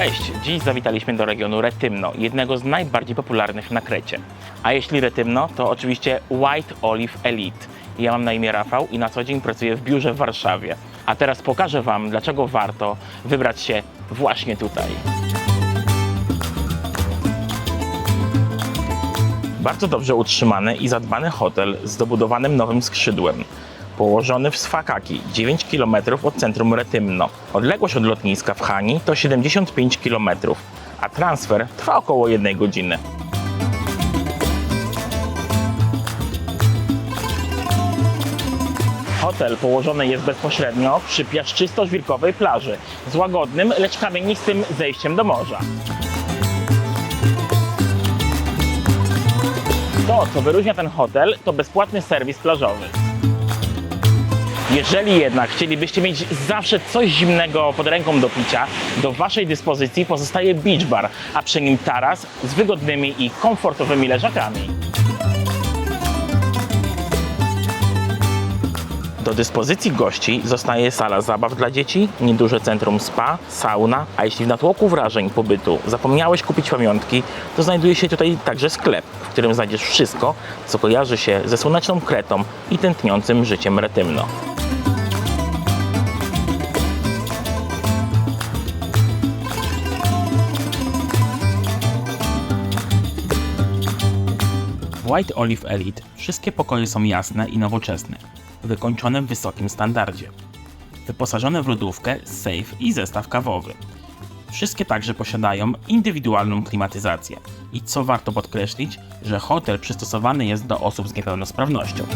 Cześć! Dziś zawitaliśmy do regionu Retymno, jednego z najbardziej popularnych na Krecie. A jeśli Retymno, to oczywiście White Olive Elite. Ja mam na imię Rafał i na co dzień pracuję w biurze w Warszawie. A teraz pokażę Wam, dlaczego warto wybrać się właśnie tutaj. Bardzo dobrze utrzymany i zadbany hotel z dobudowanym nowym skrzydłem. Położony w Swakaki, 9 km od centrum Retymno. Odległość od lotniska w Hani to 75 km, a transfer trwa około 1 godziny. Hotel położony jest bezpośrednio przy piaszczysto-żwirkowej plaży z łagodnym, lecz kamienistym zejściem do morza. To, co wyróżnia ten hotel, to bezpłatny serwis plażowy. Jeżeli jednak chcielibyście mieć zawsze coś zimnego pod ręką do picia, do Waszej dyspozycji pozostaje beach bar, a przy nim taras z wygodnymi i komfortowymi leżakami. Do dyspozycji gości zostaje sala zabaw dla dzieci, nieduże centrum spa, sauna, a jeśli w natłoku wrażeń pobytu zapomniałeś kupić pamiątki, to znajduje się tutaj także sklep, w którym znajdziesz wszystko, co kojarzy się ze słoneczną Kretą i tętniącym życiem Retymno. White Olive Elite wszystkie pokoje są jasne i nowoczesne, wykończone w wysokim standardzie. Wyposażone w lodówkę, safe i zestaw kawowy. Wszystkie także posiadają indywidualną klimatyzację. I co warto podkreślić, że hotel przystosowany jest do osób z niepełnosprawnością.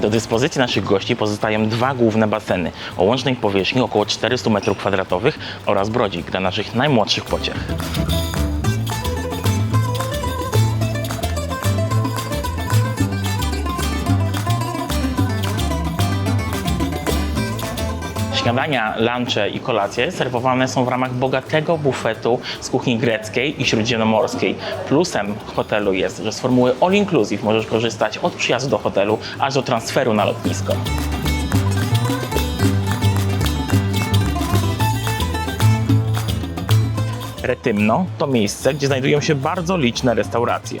Do dyspozycji naszych gości pozostają dwa główne baseny o łącznej powierzchni około 400 m2 oraz brodzik dla naszych najmłodszych pociech. Śniadania, lunche i kolacje serwowane są w ramach bogatego bufetu z kuchni greckiej i śródziemnomorskiej. Plusem hotelu jest, że z formuły all inclusive możesz korzystać od przyjazdu do hotelu aż do transferu na lotnisko. Retymno to miejsce, gdzie znajdują się bardzo liczne restauracje,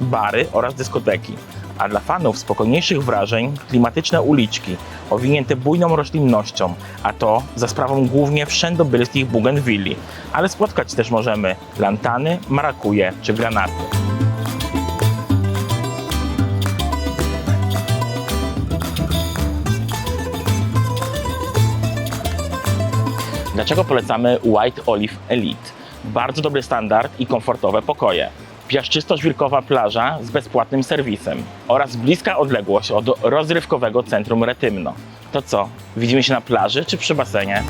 bary oraz dyskoteki. A dla fanów spokojniejszych wrażeń klimatyczne uliczki, owinięte bujną roślinnością, a to za sprawą głównie wszędobylskich bugenwilli. Ale spotkać też możemy lantany, marakuje czy granaty. Dlaczego polecamy White Olive Elite? Bardzo dobry standard i komfortowe pokoje. Piaszczysto-żwirkowa plaża z bezpłatnym serwisem oraz bliska odległość od rozrywkowego centrum Retymno. To co, widzimy się na plaży czy przy basenie?